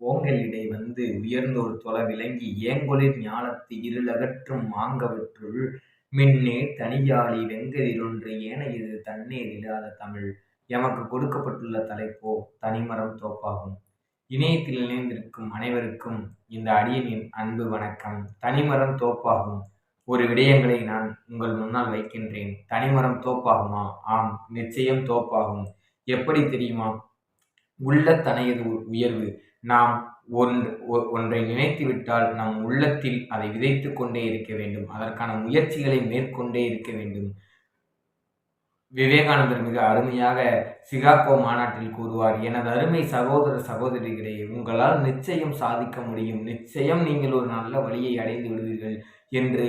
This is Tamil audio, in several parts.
ஓங்கலிடை வந்து உயர்ந்தோர் தொலை விளங்கி ஏங்கொளிர் ஞாலத்து இருளகற்றும் மாங்கவற்றுள் மின்னே தனியாழி வெங்கதிரொன்று இது தன்னேர் இல்லாத தமிழ். எமக்கு கொடுக்கப்பட்டுள்ள தலைப்போ தனிமரம் தோப்பாகும். இணையத்தில் இணைந்திருக்கும் அனைவருக்கும் இந்த அடியனின் அன்பு வணக்கம். தனிமரம் தோப்பாகும். ஒரு விடயங்களை நான் உங்கள் முன்னால் வைக்கின்றேன். தனிமரம் தோப்பாகுமா? ஆம், நிச்சயம் தோப்பாகும். எப்படி தெரியுமா? உள்ளத்தனையது உயர்வு. நாம் ஒன்றை நினைத்துவிட்டால் நம் உள்ளத்தில் அதை விதைத்துக் கொண்டே இருக்க வேண்டும். அதற்கான முயற்சிகளை மேற்கொண்டே இருக்க வேண்டும். விவேகானந்தர் மிக அருமையாக சிகாகோ மாநாட்டில் கூறுவார் எனது அருமை சகோதர சகோதரிகளே உங்களால் நிச்சயம் சாதிக்க முடியும் நிச்சயம் நீங்கள் ஒரு நல்ல வழியை அடைந்து விடுவீர்கள் என்று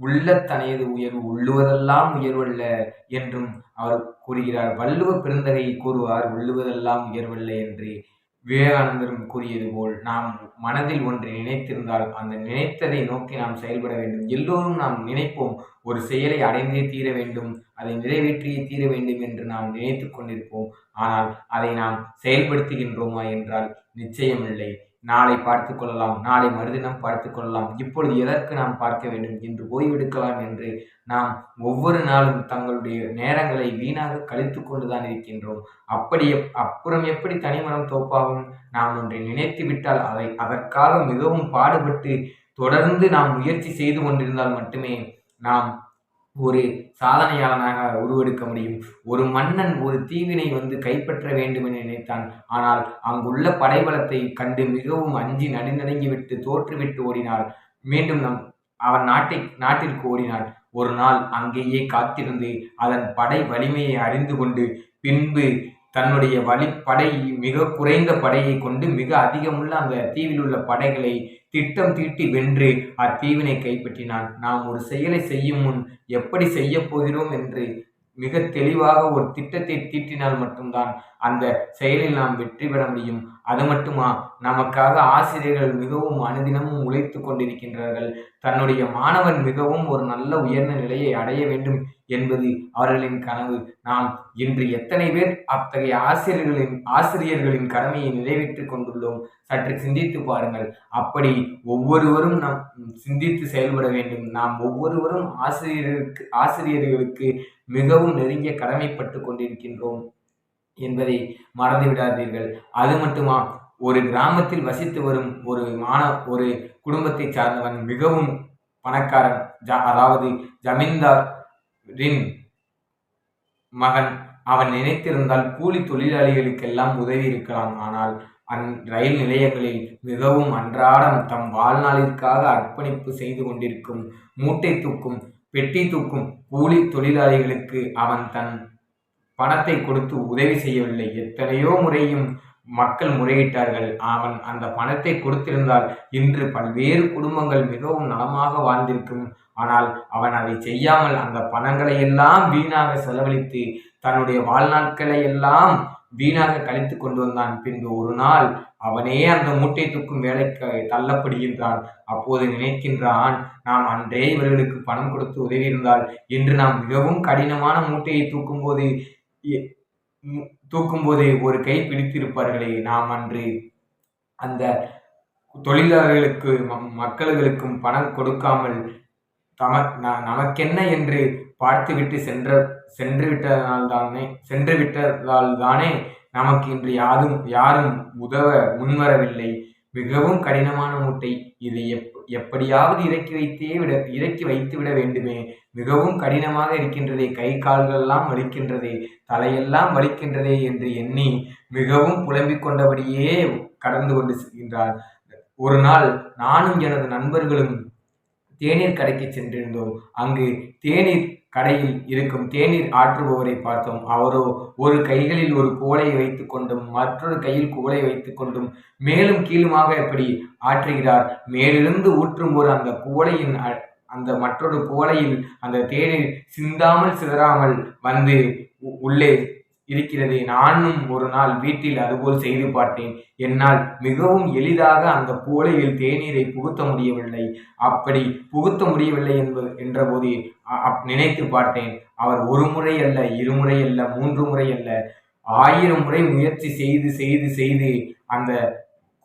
உள்ளத்தனையது உயர்வு உள்ளுவதெல்லாம் உயர்வல்ல என்றும் அவர் கூறுகிறார் வள்ளுவ பெருந்தகை கூறுவார் உள்ளுவதெல்லாம் உயர்வல்ல என்று விவேகானந்தரும் கூறியது போல் நாம் மனதில் ஒன்றை நினைத்திருந்தால் அந்த நினைத்ததை நோக்கி நாம் செயல்பட வேண்டும். எல்லோரும் நாம் நினைப்போம் ஒரு செயலை அடைந்தே தீர வேண்டும் அதை நிறைவேற்றியே தீர வேண்டும் என்று நாம் நினைத்து கொண்டிருப்போம். ஆனால் அதை நாம் செயல்படுத்துகின்றோமா என்றால் நிச்சயமில்லை. நாளை பார்த்து கொள்ளலாம். நாளை மறுதினம் பார்த்து கொள்ளலாம். இப்பொழுது எதற்கு நாம் பார்க்க வேண்டும்? என்று ஓய்வெடுக்கலாம் என்று நாம் ஒவ்வொரு நாளும் தங்களுடைய நேரங்களை வீணாக கழித்து கொண்டுதான் இருக்கின்றோம். அப்படி அப்புறம் எப்படி தனிமரம் தோப்பாகும்? நாம் ஒன்றை நினைத்து விட்டால் அதை அதற்காக மிகவும் பாடுபட்டு தொடர்ந்து நாம் முயற்சி செய்து கொண்டிருந்தால் மட்டுமே நாம் ஒரு சாதனையாளனாக உருவெடுக்க முடியும். ஒரு மன்னன் ஒரு தீவினை வந்து கைப்பற்ற வேண்டும் என நினைத்தான். ஆனால் அங்குள்ள படைபலத்தை கண்டு மிகவும் அஞ்சி நடுநடுங்கிவிட்டு தோற்றுவிட்டு ஓடினாள். மீண்டும் நம் அவன் நாட்டை நாட்டிற்கு ஓடினாள். ஒரு நாள் அங்கேயே காத்திருந்து அதன் படை வலிமையை அறிந்து கொண்டு பின்பு தன்னுடைய வழி படை மிக குறைந்த படையை கொண்டு மிக அதிகமுள்ள அந்த தீவில் உள்ள படைகளை திட்டம் தீட்டி வென்று அத்தீவினை கைப்பற்றினான். நாம் ஒரு செயலை செய்யும் முன் எப்படி செய்ய போகிறோம் என்று மிக தெளிவாக ஒரு திட்டத்தை தீட்டினால் மட்டும்தான் அந்த செயலில் நாம் வெற்றி பெற முடியும். அது மட்டுமா? நமக்காக ஆசிரியர்கள் மிகவும் அனுதினமும் உழைத்து கொண்டிருக்கின்றார்கள். தன்னுடைய மாணவன் மிகவும் ஒரு நல்ல உயர்ந்த நிலையை அடைய வேண்டும் என்பது அவர்களின் கனவு. நாம் இன்று எத்தனை பேர் அத்தகைய ஆசிரியர்களின் ஆசிரியர்களின் கடமையை நிறைவேற்றிக் கொண்டுள்ளோம்? சற்று சிந்தித்து பாருங்கள். அப்படி ஒவ்வொருவரும் நாம் சிந்தித்து செயல்பட வேண்டும். நாம் ஒவ்வொருவரும் ஆசிரியர்களுக்கு ஆசிரியர்களுக்கு மிகவும் நெருங்கிய கடமைப்பட்டு கொண்டிருக்கின்றோம். என்பதை மறந்து விடாதீர்கள் அது மட்டுமா ஒரு கிராமத்தில் வசித்து வரும் ஒரு மாணவ ஒரு குடும்பத்தை சார்ந்தவன் மிகவும் பணக்காரன் அதாவது ஜமீன்தாரின் மகன். அவன் நினைத்திருந்தால் கூலி தொழிலாளிகளுக்கெல்லாம் உதவி இருக்கலாம். ஆனால் அந் ரயில் நிலையங்களில் மிகவும் அன்றாடம் தம் வாழ்நாளிற்காக அர்ப்பணிப்பு செய்து கொண்டிருக்கும் மூட்டை தூக்கும் பெட்டி தூக்கும் கூலி தொழிலாளிகளுக்கு அவன் தன் பணத்தை கொடுத்து உதவி செய்யவில்லை. எத்தனையோ முறையும் மக்கள் முறையிட்டார்கள். அவன் அந்த பணத்தை கொடுத்திருந்தால் இன்று பல்வேறு குடும்பங்கள் மிகவும் நலமாக வாழ்ந்திருக்கும். ஆனால் அவன் அதை செய்யாமல் அந்த பணங்களை எல்லாம் வீணாக செலவழித்து தன்னுடைய வாழ்நாட்களை எல்லாம் வீணாக கழித்து கொண்டு வந்தான். பின்பு ஒரு நாள் அவனே அந்த மூட்டை தூக்கும் வேலைக்கு தள்ளப்படுகின்றான். அப்போது நினைக்கின்றான் நாம் அன்றே இவர்களுக்கு பணம் கொடுத்து உதவியிருந்தால் இன்று நாம் மிகவும் கடினமான மூட்டையை தூக்கும் போது தூக்கும்போது ஒரு கை பிடித்திருப்பார்களே நாம் அன்று அந்த தொழிலாளர்களுக்கு மக்களுக்கும் பணம் கொடுக்காமல் தம நமக்கென்ன என்று பார்த்துவிட்டு சென்ற சென்று விட்டதனால் தானே சென்று விட்டதால் தானே நமக்கு இன்று யாரும் யாரும் உதவ முன்வரவில்லை. மிகவும் கடினமான மூட்டை இதை எப் எப்படியாவது இறக்கி வைத்தே விட இறக்கி வைத்து விட வேண்டுமே. மிகவும் கடினமாக இருக்கின்றதே. கை கால்களெல்லாம் வலிக்கின்றதே. தலையெல்லாம் வலிக்கின்றதே என்று எண்ணி மிகவும் புலம்பிக் கொண்டபடியே கடந்து கொண்டு செல்கின்றார் ஒரு நாள் நானும் எனது நண்பர்களும் தேநீர் கடைக்கு சென்றிருந்தோம். அங்கு தேநீர் கடையில் இருக்கும் தேநீர் ஆற்றுபவரை பார்த்தோம். அவரோ ஒரு கைகளில் ஒரு கோலை வைத்து கொண்டும் மற்றொரு கையில் கோலை வைத்துக்கொண்டும் மேலும் கீழுமாக எப்படி ஆற்றுகிறார்? மேலிருந்து ஊற்றும் போது அந்த கோலையின் அந்த மற்றொரு கோலையில் அந்த தேநீர் சிந்தாமல் சிதறாமல் வந்து உள்ளே இருக்கிறது. நானும் ஒரு நாள் வீட்டில் அதுபோல் செய்து பார்த்தேன். என்னால் மிகவும் எளிதாக அந்த கூலையில் தேநீரை புகுத்த முடியவில்லை. அப்படி புகுத்த முடியவில்லை என்பது என்றபோது நினைத்து பார்த்தேன். அவர் ஒரு முறை அல்ல இருமுறை அல்ல மூன்று முறை அல்ல. ஆயிரம் முறை முயற்சி செய்து செய்து செய்து அந்த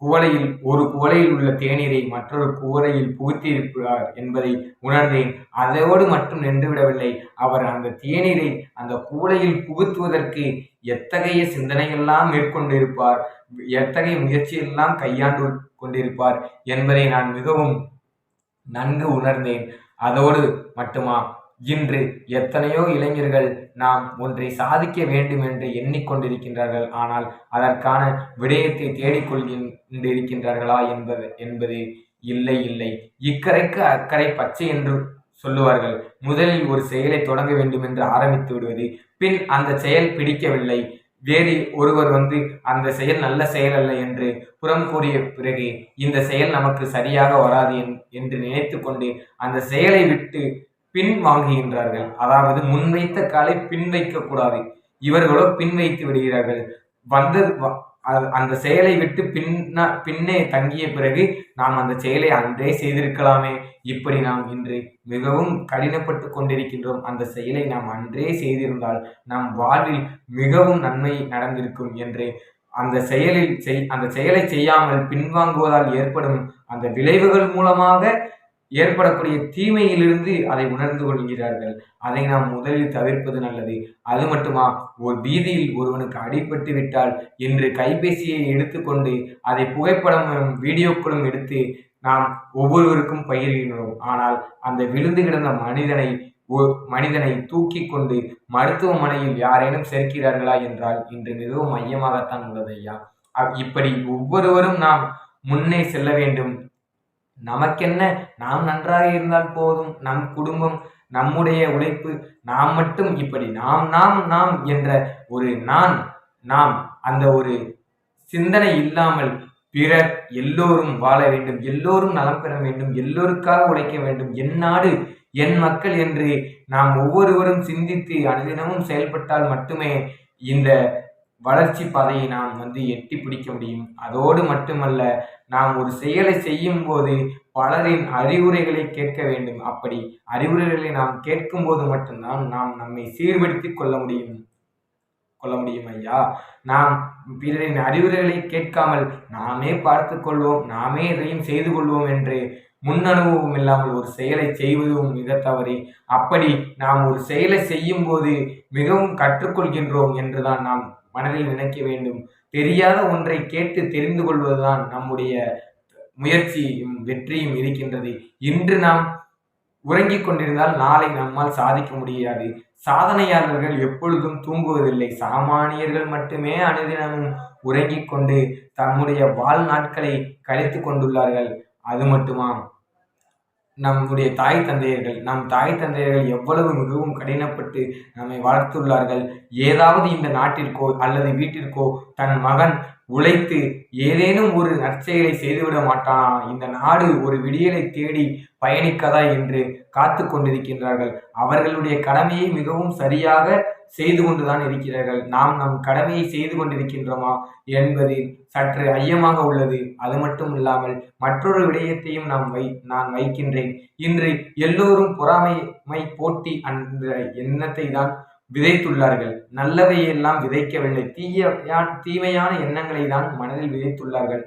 குவளையில் ஒரு குவளையில் உள்ள தேநீரை மற்றொரு குவளையில் புகுத்தியிருக்கிறார் என்பதை உணர்ந்தேன். அதோடு மட்டும் நின்றுவிடவில்லை அவர் அந்த தேநீரை அந்த குவளையில் புகுத்துவதற்கு எத்தகைய சிந்தனையெல்லாம் மேற்கொண்டிருப்பார் எத்தகைய முயற்சியெல்லாம் கையாண்டு கொண்டிருப்பார் என்பதை நான் மிகவும் நன்கு உணர்ந்தேன். அதோடு மட்டுமா இன்று எத்தனையோ இளைஞர்கள் நாம் ஒன்றை சாதிக்க வேண்டும் என்று எண்ணிக்கொண்டிருக்கின்றார்கள். ஆனால் அதற்கான விடயத்தை தேடிக்கொள்கின்றிருக்கின்றார்களா என்பது என்பது இல்லை இல்லை. இக்கரைக்கு அக்கறை பச்சை என்று சொல்லுவார்கள். முதலில் ஒரு செயலை தொடங்க வேண்டும் என்று ஆரம்பித்து விடுவது பின் அந்த செயல் பிடிக்கவில்லை. வேறு ஒருவர் வந்து அந்த செயல் நல்ல செயல் அல்ல என்று புறம் கூறிய பிறகு இந்த செயல் நமக்கு சரியாக வராது என்று நினைத்து கொண்டு அந்த செயலை விட்டு பின் வாங்குகின்றார்கள் அதாவது முன்வைத்த காலை பின் வைக்கக்கூடாது இவர்களோ பின் வைத்து விடுகிறார்கள் வந்தது அந்த செயலை விட்டு பின்னா பின்னே தங்கிய பிறகு நாம் அந்த செயலை அன்றே செய்திருக்கலாமே. இப்படி நாம் இன்று மிகவும் கடினப்பட்டு கொண்டிருக்கின்றோம். அந்த செயலை நாம் அன்றே செய்திருந்தால் நம் வாழ்வில் மிகவும் நன்மை நடந்திருக்கும் என்று. அந்த செயலில் செய் அந்த செயலை செய்யாமல் பின்வாங்குவதால் ஏற்படும் அந்த விளைவுகள் மூலமாக ஏற்படக்கூடிய தீமையிலிருந்து அதை உணர்ந்து கொள்கிறார்கள். அதை நாம் முதலில் தவிர்ப்பது நல்லது. அது மட்டுமா? ஒரு வீதியில் ஒருவனுக்கு அடிபட்டு விட்டால் இன்று கைபேசியை எடுத்துக்கொண்டு அதை புகைப்படமும் வீடியோக்களும் எடுத்து நாம் ஒவ்வொருவருக்கும் பகிர்கின்றோம். ஆனால் அந்த விழுந்து கிடந்த மனிதனை மனிதனை தூக்கி கொண்டு மருத்துவமனையில் யாரேனும் சேர்க்கிறார்களா என்றால் இன்று மிகவும் மையமாகத்தான் உள்ளது ஐயா. இப்படி ஒவ்வொருவரும் நாம் முன்னே செல்ல வேண்டும். நமக்கென்ன? நாம் நன்றாக இருந்தால் போதும். நம் குடும்பம் நம்முடைய உழைப்பு நாம் மட்டும் இப்படி நாம் நாம் நாம் என்ற ஒரு நான் நாம் அந்த ஒரு சிந்தனை இல்லாமல் பிறர் எல்லோரும் வாழ வேண்டும். எல்லோரும் நலம் பெற வேண்டும். எல்லோருக்காக உழைக்க வேண்டும். என் நாடு என் மக்கள் என்று நாம் ஒவ்வொருவரும் சிந்தித்து அனுதினமும் செயல்பட்டால் மட்டுமே இந்த வளர்ச்சி பாதையை நாம் வந்து எட்டி பிடிக்க முடியும். அதோடு மட்டுமல்ல நாம் ஒரு செயலை செய்யும் போது பலரின் அறிவுரைகளை கேட்க வேண்டும். அப்படி அறிவுரைகளை நாம் கேட்கும்போது மட்டும்தான் நாம் நம்மை சீர்படுத்தி கொள்ள முடியும். கொள்ள முடியும் ஐயா. நாம் பிறரின் அறிவுரைகளை கேட்காமல் நாமே பார்த்து கொள்வோம் நாமே எதையும் செய்து கொள்வோம் என்று முன்னனுபவம் இல்லாமல் ஒரு செயலை செய்வதும் மிக தவறு. அப்படி நாம் ஒரு செயலை செய்யும் போது மிகவும் கற்றுக்கொள்கின்றோம் என்றுதான் நாம் மனதில் நினைக்க வேண்டும். தெரியாத ஒன்றை கேட்டு தெரிந்து கொள்வதுதான் நம்முடைய முயற்சியும் வெற்றியும் இருக்கின்றது. இன்று நாம் உறங்கிக் கொண்டிருந்தால் நாளை நம்மால் சாதிக்க முடியாது. சாதனையாளர்கள் எப்பொழுதும் தூங்குவதில்லை. சாமானியர்கள் மட்டுமே அனுதினமும் உறங்கிக் கொண்டு தம்முடைய வாழ்நாட்களை கழித்து கொண்டுள்ளார்கள். அது மட்டுமா நம்முடைய தாய் தந்தையர்கள் நம் தாய் தந்தையர்கள் எவ்வளவு மிகவும் கடினப்பட்டு நம்மை வளர்த்துள்ளார்கள். ஏதாவது இந்த நாட்டிற்கோ அல்லது வீட்டிற்கோ தன் மகன் உழைத்து ஏதேனும் ஒரு நற்செயலை செய்துவிட மாட்டானா? இந்த நாடு ஒரு விடியலை தேடி பயணிக்கதா என்று காத்து கொண்டிருக்கின்றார்கள். அவர்களுடைய கடமையை மிகவும் சரியாக செய்து கொண்டுதான் இருக்கிறார்கள். நாம் நம் கடமையை செய்து கொண்டிருக்கின்றோமா என்பதில் சற்று ஐயமாக உள்ளது. அது மட்டும் இல்லாமல் மற்றொரு விடயத்தையும் நாம் வை நான் வைக்கின்றேன். இன்று எல்லோரும் பொறாமை போட்டி அந்த எண்ணத்தை தான் விதைத்துள்ளார்கள். நல்லவையெல்லாம் விதைக்கவில்லை. தீய தீமையான எண்ணங்களை தான் மனதில் விதைத்துள்ளார்கள்.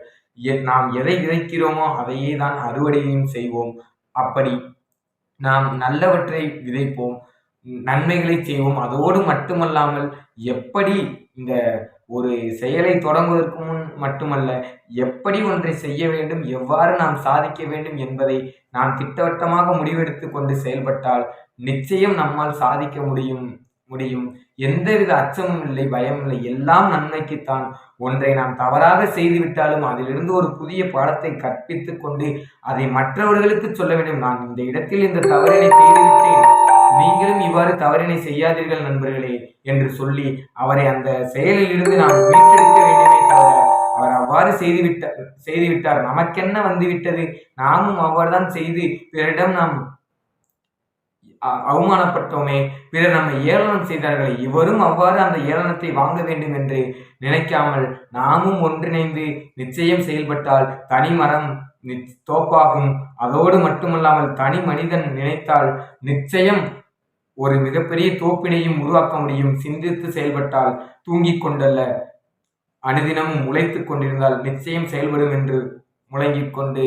நாம் எதை விதைக்கிறோமோ அதையே தான் அறுவடையும் செய்வோம். அப்படி நாம் நல்லவற்றை விதைப்போம். நன்மைகளை செய்வோம். அதோடு மட்டுமல்லாமல் எப்படி இந்த ஒரு செயலை தொடங்குவதற்கு முன் மட்டுமல்ல எப்படி ஒன்றை செய்ய வேண்டும் எவ்வாறு நாம் சாதிக்க வேண்டும் என்பதை நாம் திட்டவட்டமாக முடிவெடுத்து கொண்டு செயல்பட்டால் நிச்சயம் நம்மால் சாதிக்க முடியும். முடியும். எந்தவித அச்சமும் இல்லை பயம் இல்லை. எல்லாம் நன்மைக்குத்தான். ஒன்றை நாம் தவறாக செய்துவிட்டாலும் அதிலிருந்து ஒரு புதிய பாடத்தை கற்பித்து கொண்டு அதை மற்றவர்களுக்கு சொல்ல வேண்டும். நான் இந்த இடத்தில் இந்த தவறினை செய்துவிட்டேன். நீங்களும் இவ்வாறு தவறினை செய்யாதீர்கள் நண்பர்களே என்று சொல்லி அவரை அந்த செயலில் இருந்து நாம் மீட்டெடுக்க வேண்டுமே தவிர அவர் அவ்வாறு செய்துவிட்டார் செய்துவிட்டார். நமக்கென்ன வந்துவிட்டது? நாமும் அவ்வாறுதான் செய்து பிறரிடம் நாம் அவமானப்பட்டோமே. பிறர் நம்மை ஏளனம் செய்தார்களே இவரும் அவ்வாறு அந்த ஏளனத்தை வாங்க வேண்டும் என்று நினைக்காமல் நாமும் ஒன்றிணைந்து நிச்சயம் செயல்பட்டால் தனி மரம் தோப்பாகும். அதோடு மட்டுமல்லாமல் தனி மனிதன் நினைத்தால் நிச்சயம் ஒரு மிகப்பெரிய தோப்பினையும் உருவாக்க முடியும். சிந்தித்து செயல்பட்டால் தூங்கிக் கொண்டல்ல. அனுதினமும் உழைத்துக் கொண்டிருந்தால் நிச்சயம் செயல்படும் என்று முழங்கிக் கொண்டு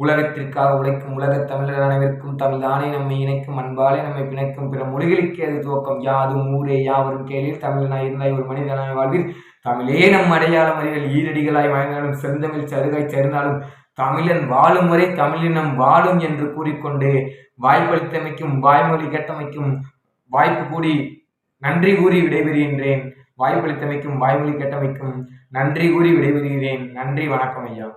உலகத்திற்காக உழைக்கும் உலகத் தமிழர் அனைவருக்கும் தமிழ் தானே நம்மை இணைக்கும் அன்பாலே நம்மை பிணைக்கும் பிற மொழிகளுக்கு அது துவக்கம். யாதும் ஊரே யாவரும் கேளில் தமிழனாய் இருந்தாய் ஒரு மனிதனாய் வாழ்வில் தமிழே நம் அடையாளம் அறிவில் ஈரடிகளாய் வழங்கினாலும் செந்தமிழ் சருகாய் சேர்ந்தாலும் தமிழன் வாழும் வரை தமிழினம் வாழும் என்று கூறிக்கொண்டு வாய்ப்பளித்தமைக்கும் வாய்மொழி கேட்டமைக்கும் வாய்ப்பு கூடி நன்றி கூறி விடைபெறுகின்றேன். வாய்ப்பளித்தமைக்கும் வாய்மொழி கேட்டமைக்கும் நன்றி கூறி விடைபெறுகிறேன். நன்றி வணக்கம் ஐயா.